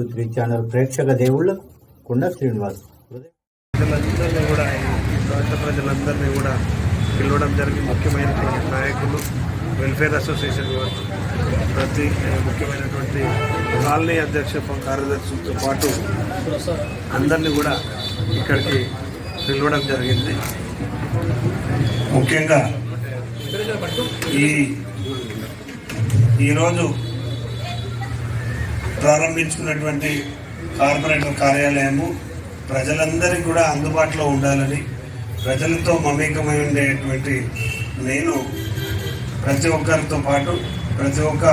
Two three channel ప్రేక్షక దేవుళ్ళ కొండ శ్రీనివాస్. ప్రజలందరినీ కూడా ఈ ప్రాంత ప్రజలందరినీ కూడా పిలవడం జరిగింది. ముఖ్యమైనటువంటి నాయకులు వెల్ఫేర్ అసోసియేషన్ ప్రతి ముఖ్యమైనటువంటి కాలనీ అధ్యక్ష కార్యదర్శులతో పాటు అందరినీ కూడా ఇక్కడికి పిలవడం జరిగింది. ముఖ్యంగా ఈ ఈరోజు ప్రారంభించుకున్నటువంటి కార్పొరేటర్ కార్యాలయము ప్రజలందరికీ కూడా అందుబాటులో ఉండాలని ప్రజలతో మమేకమై ఉండేటువంటి నేను ప్రతి ఒక్కరితో పాటు ప్రతి ఒక్క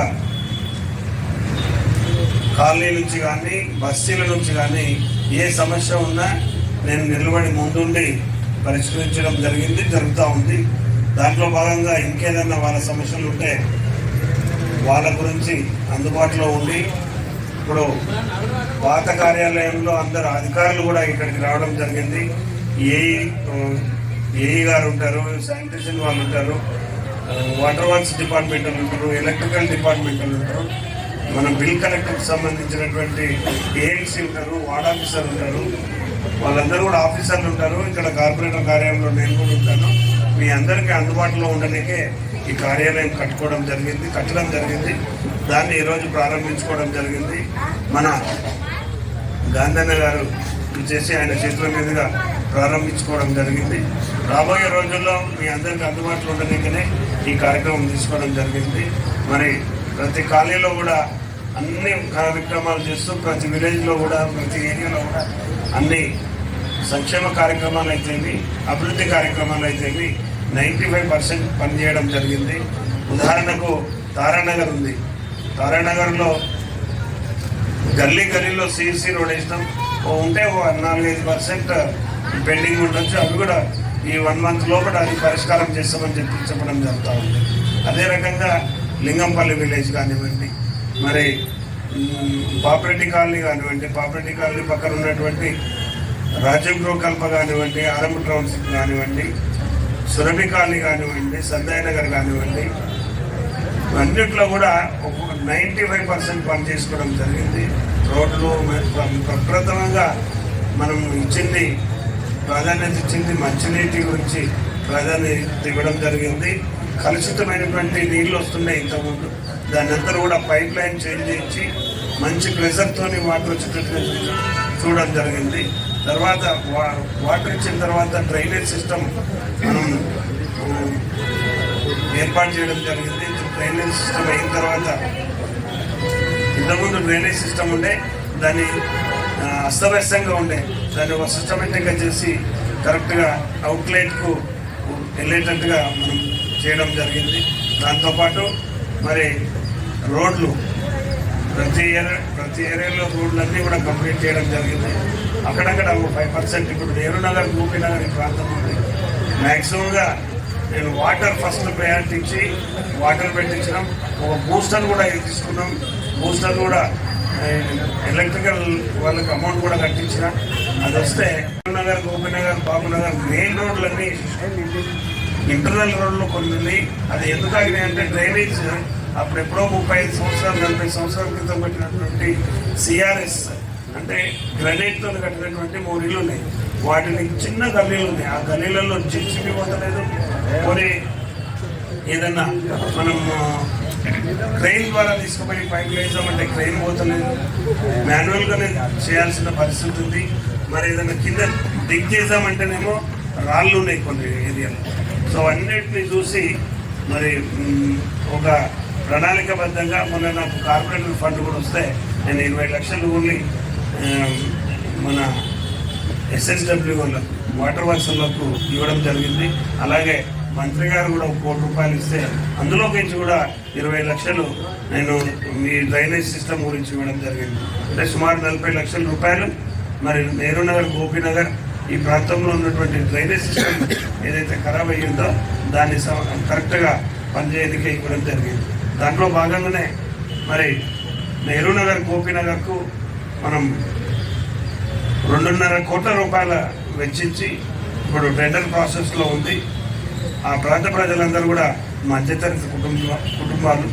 కాలనీ నుంచి కానీ బస్తీల నుంచి కానీ ఏ సమస్య ఉన్నా నేను నిలబడి ముందుండి పరిష్కరించడం జరిగింది జరుగుతూ ఉంది. దాంట్లో భాగంగా ఇంకేదన్నా వాళ్ళ సమస్యలు ఉంటే వాళ్ళ గురించి అందుబాటులో ఉండి ఇప్పుడు పాత కార్యాలయంలో అందరు అధికారులు కూడా ఇక్కడికి రావడం జరిగింది. ఏఈ ఏఈ గారు ఉంటారు శానిటేషన్ వాళ్ళు ఉంటారు వాటర్ వర్క్స్ డిపార్ట్మెంట్ వాళ్ళు ఉంటారు ఎలక్ట్రికల్ డిపార్ట్మెంట్ వాళ్ళు ఉంటారు. మన బిల్ కలెక్టర్కి సంబంధించినటువంటి ఏఎంసీ ఉంటారు వార్డ్ ఆఫీసర్ ఉంటారు. వాళ్ళందరూ కూడా ఆఫీసర్లు ఉంటారు. ఇక్కడ కార్పొరేటర్ కార్యాలయంలో నేను కూడా ఉంటాను. మీ అందరికీ అందుబాటులో ఉండడానికే ఈ కార్యాలయం కట్టుకోవడం జరిగింది కట్టడం జరిగింది. దాన్ని ఈరోజు ప్రారంభించుకోవడం జరిగింది. మన గాంధన్న గారు చేసి ఆయన చేతుల మీదుగా ప్రారంభించుకోవడం జరిగింది. రాబోయే రోజుల్లో మీ అందరికీ అందుబాటులో ఉండడానికనే ఈ కార్యక్రమం తీసుకోవడం జరిగింది. మరి ప్రతి కాలనీలో కూడా అన్ని కార్యక్రమాలు చేస్తూ ప్రతి విలేజ్లో కూడా ప్రతి ఏరియాలో కూడా అన్ని సంక్షేమ కార్యక్రమాలు అయితేవి అభివృద్ధి కార్యక్రమాలు అయితేవి నైంటీ ఫైవ్ పర్సెంట్ పనిచేయడం జరిగింది. ఉదాహరణకు తారానగర్ ఉంది. తారానగర్లో గల్లీ గల్లీలో సిఎస్సి రోడ్ వేసినాం. ఓ ఉంటే ఓ నాలుగైదు పర్సెంట్ పెండింగ్ ఉండొచ్చు. అవి కూడా ఈ వన్ మంత్ లోపల అది పరిష్కారం చేస్తామని చెప్పి చెప్పడం జరుగుతూ ఉంది. అదే రకంగా లింగంపల్లి విలేజ్ కానివ్వండి మరి మ్, పాపిరెడ్డి కాలనీ కానివ్వండి పాపిరెడ్డి కాలనీ పక్కన ఉన్నటువంటి రాజీవ్ గృహకల్ప కానివ్వండి ఆరంభ టౌన్షిప్ కానివ్వండి సురభి కాలనీ కానివ్వండి సందాయనగర్ కానివ్వండి అన్నిట్లో కూడా ఒక నైంటీ ఫైవ్ పర్సెంట్ పని చేసుకోవడం జరిగింది. రోడ్లు ప్రప్రథమంగా మనం ఇచ్చింది ప్రాధాన్యత ఇచ్చింది మంచినీటి గురించి ప్రాధాన్యత ఇవ్వడం జరిగింది. కలుషితమైనటువంటి నీళ్ళు వస్తున్నాయి ఇంతకుముందు. దాని అంతా కూడా పైప్ లైన్ చేంజ్ చేయించి మంచి ప్రెషర్తోని వాటర్ వచ్చేటట్టు చూడడం జరిగింది. తర్వాత వా- వాటర్ ఇచ్చిన తర్వాత డ్రైనేజ్ సిస్టమ్ మనం ఏర్పాటు చేయడం జరిగింది. డ్రైనేజ్ సిస్టమ్ అయిన తర్వాత ఇంతకుముందు డ్రైనేజ్ సిస్టమ్ ఉండే దాన్ని అస్తవ్యస్తంగా ఉండే. దాన్ని ఒక సిస్టమేటిక్గా చేసి కరెక్ట్గా అవుట్లెట్కు వెళ్ళేటట్టుగా మనం చేయడం జరిగింది. దాంతోపాటు మరి రోడ్లు ప్రతి ఏరియా ప్రతి ఏరియాలో రోడ్లన్నీ కూడా కంప్లీట్ చేయడం జరిగింది. అక్కడక్కడ ఒక ఫైవ్ పర్సెంట్ ఇప్పుడు నేరునగర్ గోపీనగర్ ఈ ప్రాంతంలో ఉంది. మ్యాక్సిమంగా నేను వాటర్ ఫస్ట్ ప్రయారిటీ ఇచ్చి వాటర్ పెట్టించినాం. ఒక బూస్టర్ కూడా తీసుకున్నాం. బూస్టర్ కూడా ఎలక్ట్రికల్ వాళ్ళకి అమౌంట్ కూడా కట్టించిన. అది వస్తే నగర్ గోపినగర్ బాబునగర్ మెయిన్ రోడ్లన్నీ ఇంటర్నల్ రోడ్లు కొన్ని ఉన్నాయి. అది ఎందుకు ఆగినాయి అంటే డ్రైనేజ్ అప్పుడెప్పుడో ముప్పై ఐదు సంవత్సరాలు నలభై సంవత్సరాల క్రితం పెట్టినటువంటి సిఆర్ఎస్ అంటే గ్రనైట్తో కట్టినటువంటి మూడు ఇల్లు ఉన్నాయి. వాటిని చిన్న గల్లీలు ఉన్నాయి. ఆ గల్లీలలో జిప్సిపి పోతలేదు కొన్ని ఏదన్నా మనం క్రెయిన్ ద్వారా తీసుకుపోయి పైకి వేసామంటే క్రెయిన్ పోతలేదు. మాన్యువల్గానే చేయాల్సిన పరిస్థితి ఉంది. మరి ఏదైనా కింద దిగ్ చేసామంటేనేమో రాళ్ళు ఉన్నాయి కొన్ని ఏరియాలో. సో అన్నిటిని చూసి మరి ఒక ప్రణాళికబద్ధంగా మొన్న నాకు కార్పొరేటర్ ఫండ్ కూడా వస్తే నేను ఇరవై లక్షలు ఓన్లీ మన ఎస్ఎస్డబ్ల్యూ వాళ్ళకు వాటర్ వర్క్స్లకు ఇవ్వడం జరిగింది. అలాగే మంత్రి గారు కూడా ఒక కోటి రూపాయలు ఇస్తే అందులో నుంచి కూడా ఇరవై లక్షలు నేను మీ డ్రైనేజ్ సిస్టమ్ గురించి ఇవ్వడం జరిగింది. అంటే సుమారు నలభై లక్షల రూపాయలు మరి నెహ్రూ నగర్ గోపీనగర్ ఈ ప్రాంతంలో ఉన్నటువంటి డ్రైనేజ్ సిస్టమ్ ఏదైతే ఖరాబ్ అయ్యిందో దాన్ని స- కరెక్ట్గా పనిచేయడానికి ఇవ్వడం జరిగింది. దాంట్లో భాగంగానే మరి నెహ్రూ నగర్ గోపీనగర్కు మనం రెండున్నర కోట్ల రూపాయల వెచ్చించి ఇప్పుడు టెండర్ ప్రాసెస్లో ఉంది. ఆ ప్రాంత ప్రజలందరూ కూడా మధ్యతరగతి కుటుంబ కుటుంబాలు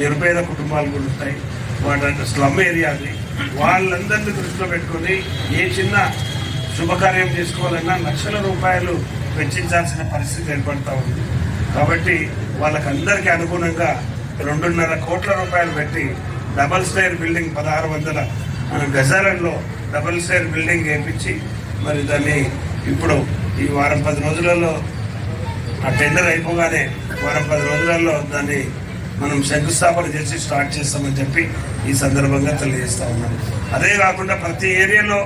నిరుపేద కుటుంబాలు కూడా ఉంటాయి. వాటి స్లమ్ ఏరియాది. వాళ్ళందరినీ దృష్టిలో పెట్టుకొని ఏ చిన్న శుభకార్యం చేసుకోవాలన్నా లక్షల రూపాయలు వెచ్చించాల్సిన పరిస్థితి ఏర్పడతా ఉంది. కాబట్టి వాళ్ళకందరికీ అనుగుణంగా రెండున్నర కోట్ల రూపాయలు పెట్టి డబల్ స్టైర్ బిల్డింగ్ పదహారు వందల గజాలంలో డబల్ స్టైర్ బిల్డింగ్ వేయించి మరి దాన్ని ఇప్పుడు ఈ వారం పది రోజులలో ఆ టెండర్ అయిపోగానే వారం పది రోజులలో దాన్ని మనం శంకుస్థాపన చేసి స్టార్ట్ చేస్తామని చెప్పి ఈ సందర్భంగా తెలియజేస్తా ఉన్నాం అదే కాకుండా ప్రతి ఏరియాలో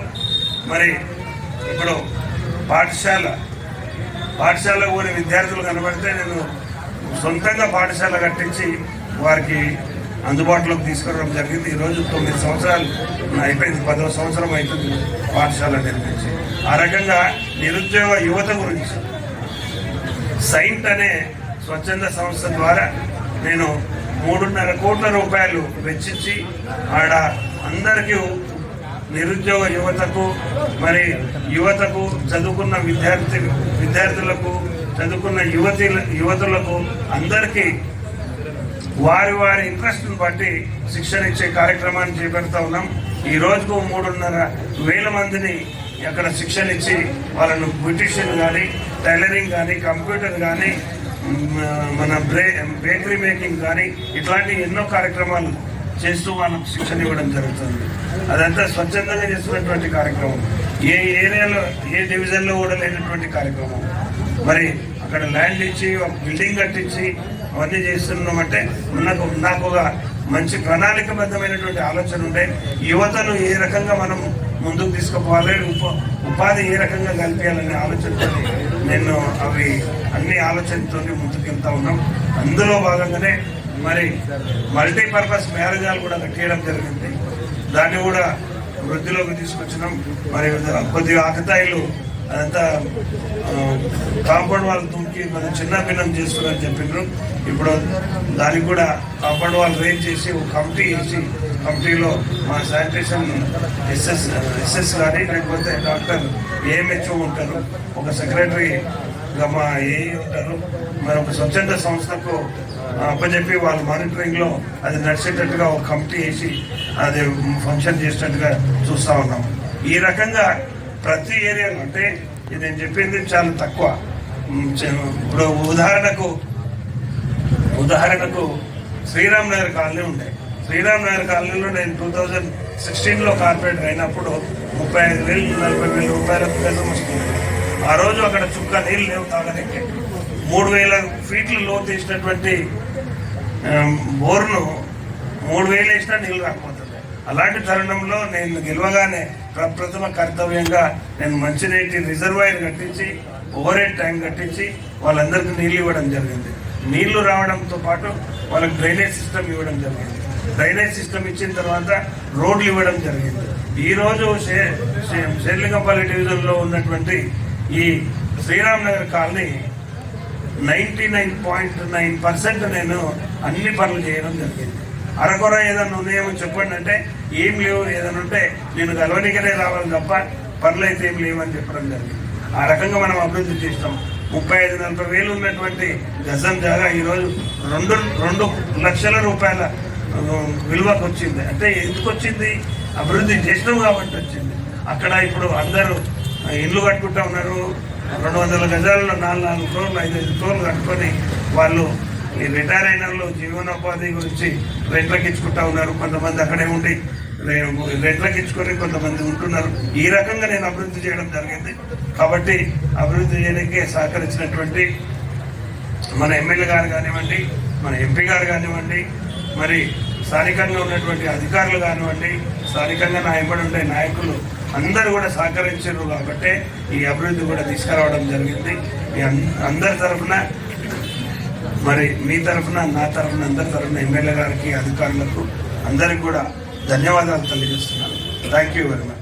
మరి ఇప్పుడు పాఠశాల పాఠశాల కూడా విద్యార్థులు కనబడితే నేను సొంతంగా పాఠశాల కట్టించి వారికి అందుబాటులోకి తీసుకురావడం జరిగింది. ఈరోజు తొమ్మిది సంవత్సరాలు అయిపోయింది. పదవ సంవత్సరం అవుతుంది పాఠశాల నిర్మించి. ఆ రకంగా నిరుద్యోగ యువత గురించి సైంట్ అనే స్వచ్ఛంద సంస్థ ద్వారా నేను మూడున్నర కోట్ల రూపాయలు వెచ్చించి ఆడ అందరికీ నిరుద్యోగ యువతకు మరి యువతకు చదువుకున్న విద్యార్థి విద్యార్థులకు చదువుకున్న యువతి యువతులకు అందరికీ వారి వారి ఇంట్రెస్ట్ని బట్టి శిక్షణ ఇచ్చే కార్యక్రమాన్ని చేపడతా ఉన్నాం. ఈ రోజుకు మూడున్నర వేల మందిని అక్కడ శిక్షణ ఇచ్చి వాళ్ళను బ్యూటిషియన్ కానీ టైలరింగ్ కానీ కంప్యూటర్ కానీ మన బ్రే బేకరీ మేకింగ్ కానీ ఇట్లాంటి ఎన్నో కార్యక్రమాలు చేస్తూ వాళ్ళకు శిక్షణ ఇవ్వడం జరుగుతుంది. అదంతా స్వచ్ఛందంగా చేస్తున్నటువంటి కార్యక్రమం. ఏ ఏరియాలో ఏ డివిజన్లో కూడా లేనటువంటి కార్యక్రమం. మరి అక్కడ ల్యాండ్ ఇచ్చి ఒక బిల్డింగ్ కట్టించి అవన్నీ చేస్తున్నామంటే మనకు నాకు ఒక మంచి ప్రణాళికబద్ధమైనటువంటి ఆలోచన ఉండే. యువతను ఏ రకంగా మనం ముందుకు తీసుకుపోవాలి ఉప ఉపాధి ఏ రకంగా కల్పించాలనే ఆలోచనతో నేను అవి అన్ని ఆలోచనతో ముందుకెళ్తా ఉన్నాం. అందులో భాగంగానే మరి మల్టీపర్పస్ మ్యారేజాలు కూడా కట్టేయడం జరిగింది. దాన్ని కూడా వృద్ధిలోకి తీసుకొచ్చినాం. మరి కొద్దిగా ఆకతాయిలు అదంతా కాంపౌండ్ వాళ్ళు తుంకి మనం చిన్న భిన్నం చేస్తున్నారని చెప్పిండ్రు ఇప్పుడు దానికి కూడా కాంపౌండ్ వాళ్ళు రేట్ చేసి ఒక కమిటీ వేసి కమిటీలో మా శానిటేషన్ ఎస్ఎస్ ఎస్ఎస్ కానీ లేకపోతే డాక్టర్ ఏఎంహెచ్ఓ ఉంటారు. ఒక సెక్రటరీ మా ఏ ఉంటారు. మరి ఒక స్వచ్ఛంద సంస్థకు అప్పచెప్పి వాళ్ళ మానిటరింగ్లో అది నడిచేటట్టుగా ఒక కమిటీ వేసి అది ఫంక్షన్ చేసేటట్టుగా చూస్తా ఉన్నాం. ఈ రకంగా ప్రతి ఏరియాలో అంటే ఇది నేను చెప్పింది చాలా తక్కువ. ఇప్పుడు ఉదాహరణకు ఉదాహరణకు శ్రీరామ్ నగర్ కాలనీ ఉండే. శ్రీరామ్ నగర్ కాలనీలో నేను టూ థౌజండ్ సిక్స్టీన్లో కార్పొరేటర్ అయినప్పుడు ముప్పై ఐదు వేలు నలభై వేల రూపాయల పేదం వస్తుంది. ఆ రోజు అక్కడ చుక్క నీళ్ళు లేవు తాగడానికి మూడు వేల ఫీట్లు లోతు వేసినటువంటి బోర్ను మూడు వేలు వేసినా నీళ్ళు రాకపోతుంది అలాంటి తరుణంలో నేను గెలవగానే ప్రప్రథమ కర్తవ్యంగా నేను మంచినీటి రిజర్వాయర్ కట్టించి ఓవర్ హెడ్ ట్యాంక్ కట్టించి వాళ్ళందరికీ నీళ్ళు ఇవ్వడం జరిగింది. నీళ్ళు రావడంతో పాటు వాళ్ళకి డ్రైనేజ్ సిస్టమ్ ఇవ్వడం జరిగింది. డ్రైనేజ్ సిస్టమ్ ఇచ్చిన తర్వాత రోడ్లు ఇవ్వడం జరిగింది. ఈరోజు రోజు డివిజన్లో ఉన్నటువంటి ఈ Sriram Nagar colony ninety nine point nine percent నేను అన్ని పనులు చేయడం జరిగింది. అరకొర ఏదన్నా ఉన్నాయేమో చెప్పండి అంటే ఏం లేవు ఏదైనా ఉంటే నేను గలవనికనే రావాలి తప్ప పనులు అయితే ఏం లేవని చెప్పడం జరిగింది. ఆ రకంగా మనం అభివృద్ధి చేస్తాం. ముప్పై ఐదు నలభై వేలు ఉన్నటువంటి గజం జాగా ఈరోజు రెండు రెండు లక్షల రూపాయల విలువకు వచ్చింది. అంటే ఎందుకు వచ్చింది? అభివృద్ధి చేసినాం కాబట్టి వచ్చింది. అక్కడ ఇప్పుడు అందరూ ఇల్లు కట్టుకుంటా ఉన్నారు. రెండు వందల గజాలలో నాలుగు నాలుగు ఫ్లోర్లు ఐదు ఐదు ఫ్లోర్లు కట్టుకొని వాళ్ళు ఈ రిటైర్ అయిన వాళ్ళు జీవనోపాధి గురించి రెంట్లకు ఇచ్చుకుంటా ఉన్నారు. కొంతమంది అక్కడే ఉండి రెంట్లకు ఇచ్చుకొని కొంతమంది ఉంటున్నారు. ఈ రకంగా నేను అభివృద్ధి చేయడం జరిగింది. కాబట్టి అభివృద్ధి చేయడానికి సహకరించినటువంటి మన ఎమ్మెల్యే గారు కానివ్వండి మన ఎంపీ గారు కానివ్వండి మరి స్థానికంగా ఉన్నటువంటి అధికారులు కానివ్వండి స్థానికంగా నా ఎంబడి ఉండే నాయకులు అందరూ కూడా సహకరించారు కాబట్టి ఈ అభివృద్ధి కూడా తీసుకురావడం జరిగింది. అందరి తరఫున మరి మీ తరఫున నా తరఫున అందరి తరఫున ఎమ్మెల్యే గారికి అధికారులకు అందరికి కూడా ధన్యవాదాలు తెలియజేస్తున్నాను. Thank you very much